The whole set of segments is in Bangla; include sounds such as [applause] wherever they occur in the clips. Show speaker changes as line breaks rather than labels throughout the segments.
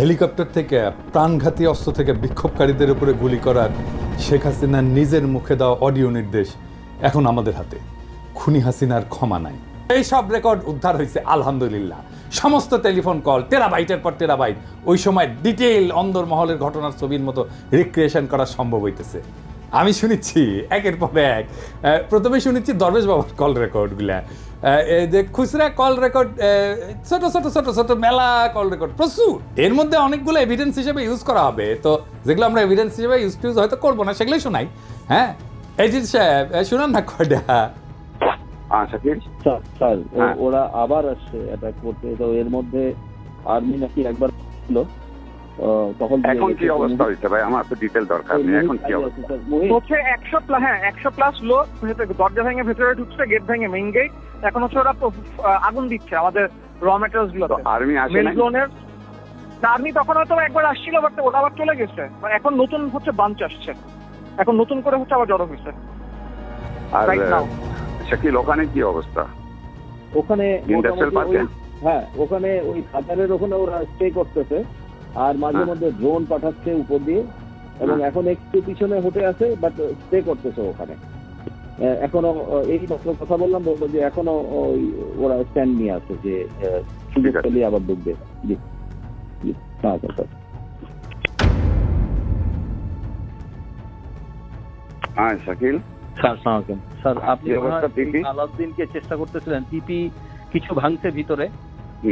হেলিকপ্টার থেকে প্রাণঘাতী অস্ত্র থেকে বিক্ষোভকারীদের উপরে গুলি করার শেখ হাসিনার নিজের মুখে দেওয়া অডিও নির্দেশ এখন আমাদের হাতে। খুনি হাসিনার ক্ষমা নাই। এই সব রেকর্ড উদ্ধার হয়েছে, আলহামদুলিল্লাহ। সমস্ত টেলিফোন কল, টেরাবাইটের পর টেরাবাইট। ওই সময় ডিটেইল অন্দরমহলের ঘটনার ছবির মতো রিক্রিয়েশন করা সম্ভব হইতেছে। আমি শুনেছি একের পর এক। প্রথমে শুনেছি দরবেশ বাবার কল রেকর্ডগুলা আহ, এই যে খুচরা কল রেকর্ড ছোট ছোট ছোট ছোট মেলা কল রেকর্ড প্রচুর। এর মধ্যে অনেকগুলো এভিডেন্স হিসেবে ইউজ করা হবে। তো যেগুলো আমরা এভিডেন্স হিসেবে ইউজ টুজ হয়তো করব না সেগুলোই শোনাই। হ্যাঁ? এই আহ, শুনান না কয়টা?
হ্যাঁ শাকিল
স্যার স্যার। ওরা আবার আসছে অ্যাটাক করতে। তো এর মধ্যে আর্মি নাকি একবার ছিল। তখন
এখন কি অবস্থা হয়েছে ভাই আমার তো ডিটেল দরকার নেই। এখন কি অবস্থা?
হচ্ছে একশো প্লাস হ্যাঁ একশো প্লাস লোক দরজা ভেঙে ভেতরে ঢুকছে গেট ভেঙে মেইন গেট এখন হচ্ছে ওরা তো, আগুন দিচ্ছে আমাদের র মেটেরিয়ালস
তো
গুলোতে
আর্মি আসে
জোনের আর্মি তখন হয়তো একবার আসছিল বাট ওটা আবার চলে গেছে। মানে এখন নতুন হচ্ছে বাঞ্চ আসছে। এখন নতুন করে হচ্ছে আবার জড়ো হয়েছে
আর শাকিল ওখানে কি অবস্থা?
ওখানে
ইন্ডাস্ট্রিয়াল পার্কে
ওই- হ্যাঁ ওখানে ওই হাজারের ওখানে ওরা স্টে করতেছে। আর মাঝে
হ্যাঁ।
মধ্যে ড্রোন পাঠাচ্ছে উপর দিয়ে এবং। এখন একটু পিছনে হটে আছে বাট স্টে করতেছে ওখানে। এখনও এই মাত্র কথা বললাম বলব যে এখনও ওই ওরা স্ট্যান্ড নিয়ে আছে যে সুযোগ পেলেই আবার ঢুকবে। জি। জি হ্যাঁ স্যার,
হ্যাঁ শাকিল?
স্যার স্যার আপনি? আলাউদ্দিনকে চেষ্টা করতেছিলেন পিপি কিছু ভাঙছে ভিতরে।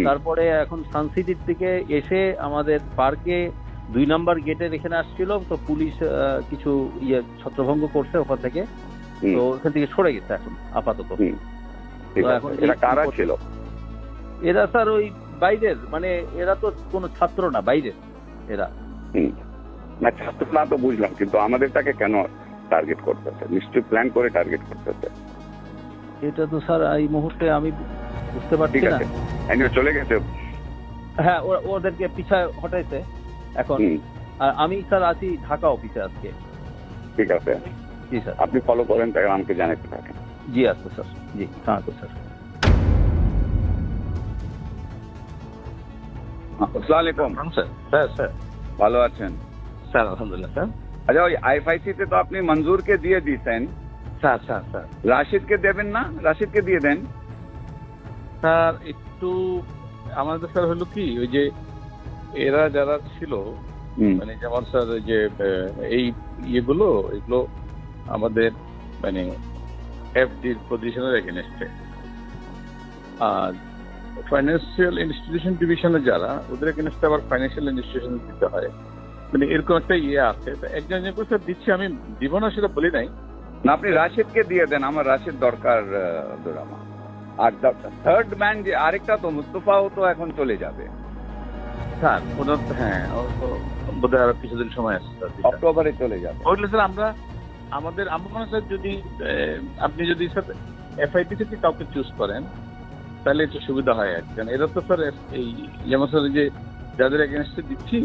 তারপরে এখন সানসিটির থেকে এসে আমাদের পার্কে দুই নাম্বার গেটের এখানে আসছিল তো পুলিশ কিছু ইয়ে ছত্রভঙ্গ করছে ওখান থেকে। তো ওখান থেকে সরে গেছে এখন আপাতত।
এরা কারা ছিল?
এরা স্যার ওই বাইরের মানে এরা তো কোনো ছাত্র না বাইরের এরা।
না ছাত্র না তো বুঝলাম কিন্তু আমাদেরটাকে কেন টার্গেট করতেছে? নিশ্চয়ই প্ল্যান করে টার্গেট করতেছে।
এটা তো স্যার এই মুহূর্তে আমি বুঝতে পারছি না।
চলে গেছে।
হ্যাঁ ওদেরকে পিছায় হটাইছে এখন। আর আমি স্যার আছি ঢাকা অফিসে আজকে।
ঠিক আছে।
জি স্যার।
আপনি ফলো করেন আমাকে জানাতে থাকেন।
জি আচ্ছা স্যার। জি হ্যাঁ তো স্যার।
আসসালামু আলাইকুম।
স্যার। Sir sir.
ভালো আছেন?
স্যার আলহামদুলিল্লাহ স্যার।
আচ্ছা ওই আইএফআইসি তে তো আপনি মঞ্জুরকে দিয়ে দিয়েছেন।
Sir sir sir.
রাশিদকে দেবেন না? রাশিদকে দিয়ে দেন?
স্যার একটু আমাদের স্যার হলো কি ওই যে এরা যারা ছিল মানে যেমন স্যার ওই যে এই ইয়েগুলো এগুলো আমাদের মানে এফডির পজিশনের এগেনস্টে আর ফাইন্যান্সিয়াল ইনস্টিটিউশন ডিভিশনে যারা ওদের এগেনস্টে আবার ফাইন্যান্সিয়াল ইনস্টিটিউশন দিতে হয়। মানে এরকম একটা ইয়ে আছে। তো একজন একজন করে স্যার দিচ্ছি আমি দিব না সেটা বলি নাই।
না আপনি রাশেদকে দিয়ে দেন আমার রাশেদ দরকার রহমান আর থার্ড ম্যান যে আরেকটা তো মুস্তফাও তো এখন চলে যাবে।
স্যার ওনার হ্যাঁ বোধহয় আরও কিছুদিন সময় আছে স্যার।
অক্টোবরে চলে যাবে।
ওইগুলো স্যার আমরা আমাদের আমার মনে স্যার যদি আপনি যদি স্যার এফআইটি থেকে কাউকে চুজ করেন তাহলে একটু সুবিধা হয় আর। কারণ এরা তো স্যার এই যেমন স্যার যে যাদের এগেনস্টে দিচ্ছি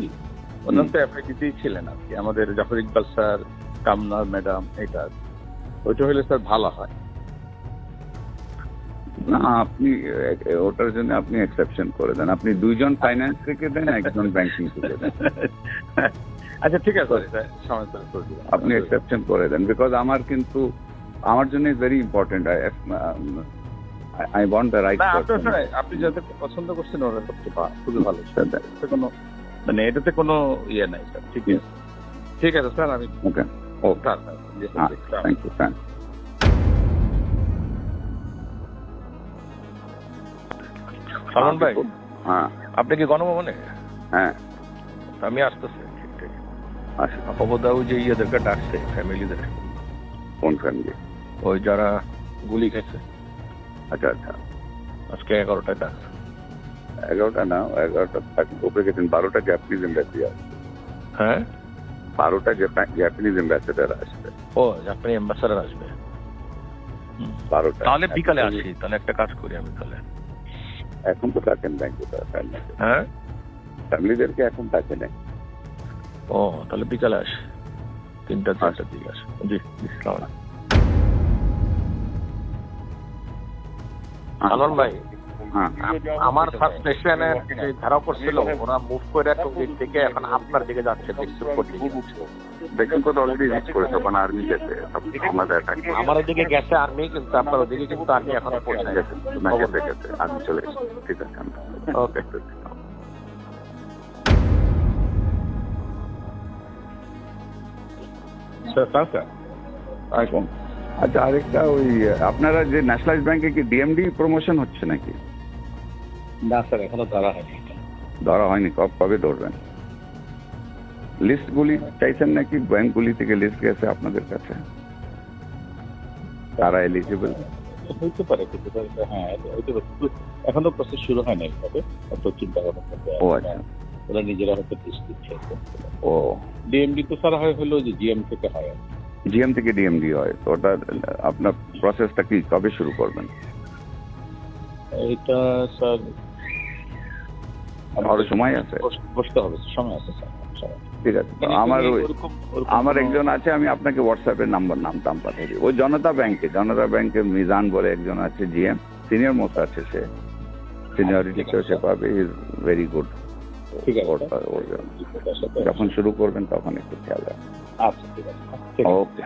ওনার তো এফআইটিতেই ছিলেন আর কি। আমাদের জাফর ইকবাল স্যার কামনার ম্যাডাম এটা ওইটা হলে স্যার ভালো হয়।
না আপনি ওটার জন্য আপনি এক্সেপশন করে দেন। আপনি দুইজন ফাইন্যান্স থেকে দেন একজন ব্যাংকিং থেকে দেন।
আচ্ছা ঠিক আছে
আপনি এক্সেপশন করে দেন বিকজ আমার কিন্তু আমার জন্য very important I want
the right sir আপনি যাদেরকে পছন্দ করছেন ওরা ভা- খুবই ভালো কোনো মানে এটাতে কোনো ইয়ে নাই স্যার ঠিক আছে। ঠিক আছে স্যার আমি
ওকে ও
স্যার জি, স্যার।
থ্যাংক ইউ
সালমান ভাই?
হ্যাঁ।
আপনি কি গণভবনে?
হ্যাঁ।
আমি আসতেছি। অপদা ওই যে ইয়েদেরকে ডাকছে ফ্যামিলিদের
কোন ফ্যামিলি?
ওই যারা গুলি খেয়েছে।
আচ্ছা আচ্ছা।
আজকে এগারোটায় ডাকছে
এগারোটা না এগারোটা উপরে গেছেন বারোটা জাপানিজ অ্যাম্বাসিডার
হ্যাঁ?
বারোটা জাপানিজ অ্যাম্বাসিডার আসবে।
ও জাপানি অ্যাম্বাসাডার আসবে।
বারোটা।
তাহলে বিকালে আসি তাহলে একটা কাজ করি আমি তাহলে।
এখন তো থাকেন ব্যাংকে
হ্যাঁ?
ফ্যামিলিদেরকে এখন থাকে না
ও তাহলে বিকালে আসি। তিনটা চারটার দিকে আস। জি সালাম ভাই আমার ফার্স্ট স্টেশনে যে ধারা পড়ছিল ওরা মুভ করে টোগেট থেকে এখন আপনার দিকে যাচ্ছে বিক্সুপুর দিকে।
দেখুন তো অলরেডি রিচ করেছে ওখানে আর্মি গেছে আমাদের
আমার ওদিকে গেছে আর্মি কিন্তু আপনার ওদিকে কিন্তু আর্মি এখনও পৌঁছে গেছে
না গেছে গেছে আর্মি চলে এসেছে। ঠিক আছে
ওকে
আচ্ছা আরেকটা ওই আপনারা যে ন্যাশনালাইজ ব্যাংকে কি ডিএমডি প্রমোশন হচ্ছে নাকি?
না স্যার এখনও ধরা হয়নি
ধরা হয়নি কব কবে ধরবেন? লিস্টগুলি চাইছেন নাকি ব্যাংকগুলি থেকে লিস্ট গেছে আপনাদের কাছে? তারা এলিজিবল
হইতে পারে কিন্তু এটা- হ্যাঁ হইতে পারে। কিন্তু এখনও প্রসেস শুরু হয় নাই তবে অত চিন্তা ভাবনা করতে
ও আচ্ছা।
ওরা নিজেরা হয়তো লিস্ট দিচ্ছে।
ও।
ডিএমডি তো স্যার হয় হলো যে জিএম থেকে হয়।
জিএম থেকে ডিএমডি হয় তো ওটা আপনার প্রসেসটা কি কবে শুরু করবেন?
এটা স্যার
আরও সময় আছে?
বসতে হবে সময় আছে স্যার
ঠিক আছে আমার আমার একজন আছে আমি আপনাকে হোয়াটসঅ্যাপে নাম্বার নাম টাম পাঠিয়ে ওই জনতা ব্যাংকে জনতা ব্যাংকে মিজান বলে একজন আছে জিএম। সিনিয়র মোস্ট আছে সে। সিনিয়রিটি সে পাবে ইজ ভেরি গুড
ঠিক আছে।
যখন শুরু করবেন তখন একটু খেয়াল রাখবেন।
আচ্ছা ঠিক আছে।
Okay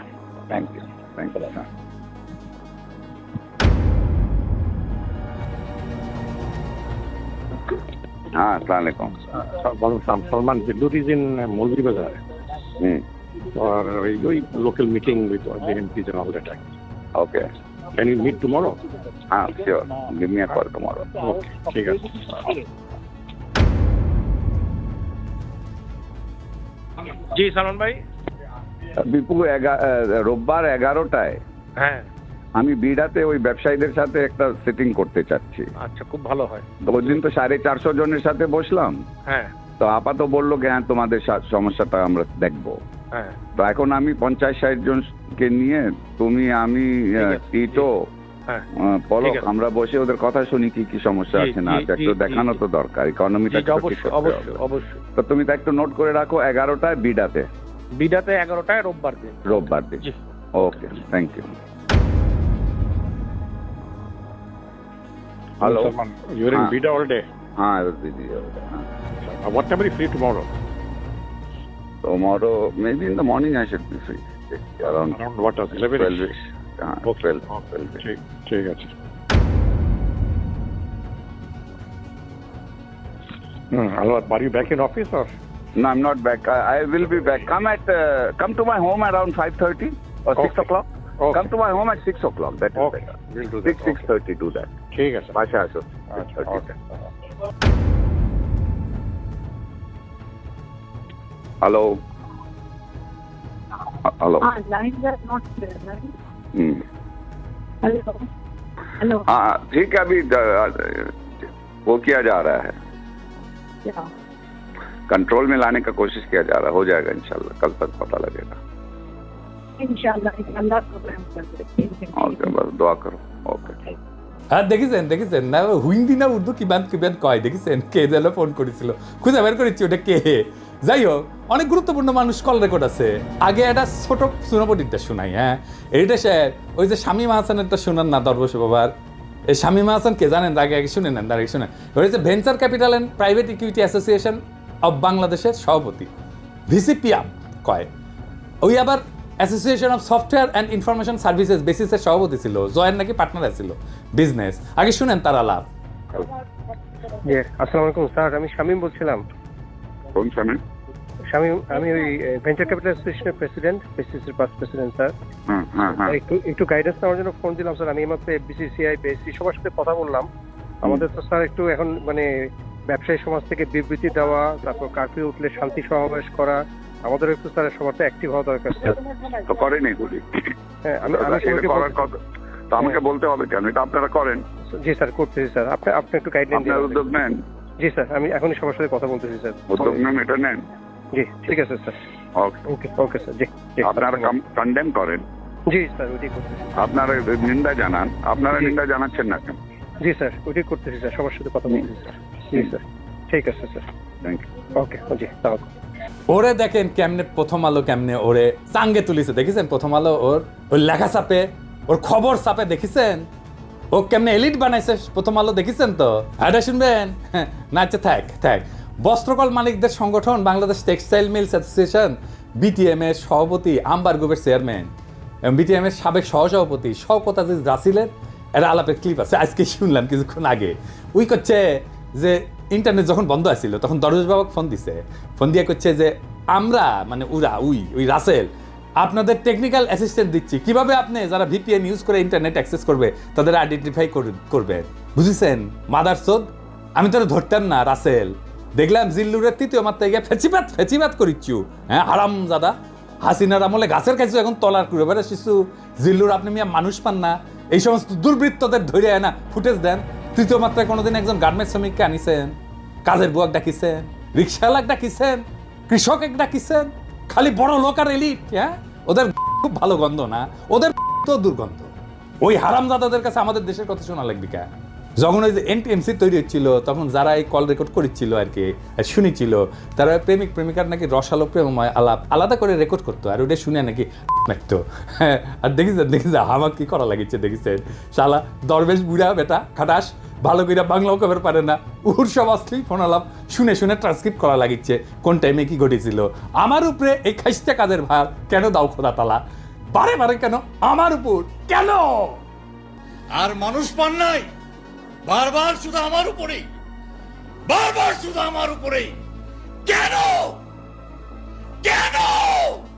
thank you thank you हाँ असलाकुम
Salman Biddur is in uh, Molvi Bazaar
hmm
for uh, a local meeting with all the MPs and all that.
Okay
Can you meet tomorrow?
हाँ sure give me a call tomorrow
Okay, ঠিক আছে। জি সালমান ভাই
বিপু এগা- আহ, রোববার এগারোটায়
হ্যাঁ
আমি বিড়াতে ওই ব্যবসায়ীদের সাথে একটা সিটিং করতে চাচ্ছি।
আচ্ছা খুব ভালো হয়।
ওই দিন তো সাড়ে চারশো জনের সাথে বসলাম।
হ্যাঁ।
তো আপাতত বলল হ্যাঁ তোমাদের সমস্যাটা আমরা দেখব।
হ্যাঁ।
তো এখন আমি পঞ্চাশ ষাট জনকে নিয়ে তুমি আমি টিটো
হ্যাঁ।
পলক আমরা বসে ওদের কথা শুনি কি কি সমস্যা আছে না আছে একটু দেখানো তো দরকার ইকোনমিটা তো তুমি তো একটু নোট করে রাখো এগারোটায় বিডাতে।
বিডাতে এগারোটায় রোববার দিন।
রোববার দিন। Okay thank you Hello.
Yes, you're in
ah.
Bida all day.
Ah, I was
busy all day. Ah. What time are you free tomorrow?
Tomorrow, maybe in the morning I should be free. Around,
Around what time? 11
12 ish. Ah,
okay.
12.
Okay.
12
-ish. ठीक है Hmm. Are you back in office or?
No, I'm not back. I, I will be back. Come at uh, come to my home around 5:30 or
okay.
6 o'clock.
Okay.
Come to my home at 6 o'clock. That is
okay.
better.
We'll do that.
6 6:30. Do that. ठीक
है सर। माशा अच्छा ओके। हम्म।
हेलो।
हेलो। हेलो।
हाँ ठीक है अभी वो किया जा रहा है। कंट्रोल में लाने का कोशिश किया जा रहा है। हो जाएगा इंशाल्लाह कल तक पता लगेगा।
इंशाल्लाह इंशाल्लाह
ओके बस दुआ करो। ओके।
হ্যাঁ দেখেছেন দেখেছেন? না, হিন্দি না উর্দু কিবান কিবান কয়? দেখেছেন? কে যেন ফোন করেছিল। খুঁজে বের করেছি, ওটা কে? যাই হোক, অনেক গুরুত্বপূর্ণ মানুষ কল রেকর্ড আছে। আগে একটা ছোট সুনাপটিটা শোনাই হ্যাঁ? এইটা স্যার ওই যে শামীম হাসানেরটা শোনান না, দরবশ বাবার? এই শামীম হাসান কে জানেন? আগে আগে শুনে নেন, আগে শুনে ওই যে venture capital and private equity association of বাংলাদেশের সভাপতি ভিসিপিআপ কয়? ওই আবার association of software and information services বেসিসের সভাপতি ছিল। জয়ের নাকি পার্টনার ছিল। বিজনেস আগে শুনেন তার
আলাপ আসসালামু আলাইকুম স্যার আমি বলছিলাম। কোন আমি ওই ভেঞ্চার ক্যাপিটাল অ্যাসোসিয়েশনের প্রেসিডেন্ট প্রেসিডেন্ট স্যার। একটু একটু গাইডেন্স নেওয়ার জন্য ফোন দিলাম স্যার। আমি বিসিসিআই সবার সাথে কথা বললাম। আমাদের তো স্যার একটু এখন মানে ব্যবসায়ী সমাজ থেকে বিবৃতি দেওয়া তারপর কার্ফিউ উঠলে শান্তি সমাবেশ করা আমাদের একটু স্যার সবার তো অ্যাক্টিভ হওয়া দরকার
তো করেনি এগুলি
হ্যাঁ আমি
করার কথা। তো আমাকে বলতে হবে কেন? এটা আপনারা করেন।
জি স্যার করতেছি স্যার। আপনি আপনি একটু গাইডলাইন দিন
আপনার উদ্যোগ নেন।
জি স্যার আমি এখনই সবার সাথে কথা বলতেছি স্যার।
উদ্যোগ নেন এটা নেন।
জি ঠিক আছে স্যার।
ওকে
ওকে ওকে স্যার। জি
আপনারা কন্ডেম করেন।
জি স্যার ওইটাই করতেছি।
আপনারা নিন্দা জানান। আপনারা নিন্দা জানাচ্ছেন না কেন?
জি স্যার ওইটাই করতেছি স্যার সবার সাথে কথা বলতেছি স্যার। জি স্যার। ঠিক আছে স্যার।
থ্যাংক ইউ
ওকে জি তাহলে।
ওরে দেখেন কেমনে প্রথম আলো কেমনে ওরে চাঙ্গে তুলিছে, দেখেছেন? প্রথম আলো ওর ওর লেখা চাপে, ওর খবর চাপে, দেখেছেন? ও কেমনে এলিট বানাইছে, প্রথম আলো দেখেছেন তো? এটা শুনবেন? [laughs] না আচ্ছা থাক থাক। বস্ত্রকল মালিকদের সংগঠন, Bangladesh textile mills association BTM এর সভাপতি আম্বার গ্রুপের চেয়ারম্যান বিটিএম এর সাবেক সহসভাপতি শওকত আজিজ রাসিলের একটা আলাপের ক্লিপ আছে, আজকে শুনলাম কিছুক্ষণ আগে। উই করছে যে ইন্টারনেট যখন বন্ধ আছিল, তখন দরজ বাবাকে ফোন দিছে। ফোন দিয়ে করছে যে, আমরা মানে উরা, উই ওই রাসেল, আপনাদের টেকনিক্যাল অ্যাসিস্ট্যান্ট দিচ্ছি। কীভাবে আপনি যারা ভিপিএন ইউজ করে ইন্টারনেট অ্যাক্সেস করবে, তাদের আইডেন্টিফাই করবেন বুঝেছেন? মাদার সোদ, আমি তোরা ধরতাম না, রাসেল। দেখলাম জিল্লুরের তৃতীয় মাত্রায় গিয়ে ফেচিবাত ফেচিবাত করিচ্ছু। হ্যাঁ হারাম দাদা হাসিনার আমলে গাছের কাছে এখন তলার করে বেড়ে শিশু জিল্লুর আপনি মিয়া মানুষ পান না। এই সমস্ত দুর্বৃত্তদের ধরে না ফুটেজ দেন। তৃতীয় মাত্রায় কোনোদিন একজন গার্মেন্টস শ্রমিককে আনিছেন, কাজের বুয়াক ডাকিছেন, রিক্সাওয়ালাক ডাকিছেন কৃষক এক ডাকিছেন, খালি বড় লোক আর এলিট হ্যাঁ? ওদের খুব ভালো গন্ধ না, ওদের তো দুর্গন্ধ। ওই হারামজাদাদের কাছে আমাদের দেশের কথা শোনা লাগবে কে? যখন ওই যে এনটিএমসি তৈরি হচ্ছিল, তখন যারা এই কল রেকর্ড করেছিল আর কি শুনেছিল, তারা প্রেমিক, প্রেমিকার নাকি রসালো প্রেমময় আলাপ, আলাদা করে রেকর্ড করতো, আর ওটা শুনে নাকি [laughs] মারতো। হ্যাঁ আর দেখিছেন দেখিছে আমার কি করা লাগিছে, দেখিছেন? শালা, দরবেশ বুড়া, বেটা, খাটাস। ভালো করে বাংলাও কবের পারে না। উহুর সব অশ্লীল ফোন আলাপ শুনে শুনে ট্রান্সক্রিপ্ট করা লাগিচ্ছে, কোন টাইমে কি ঘটেছিল। আমার উপরে এই খাইস্তে কাজের ভার কেন দাও খোদা তালা বারে বারে কেন? আমার উপর কেন?
আর মানুষ পান নাই। বারবার শুধু আমার উপরেই। বারবার শুধু আমার উপরেই। কেন? কেন?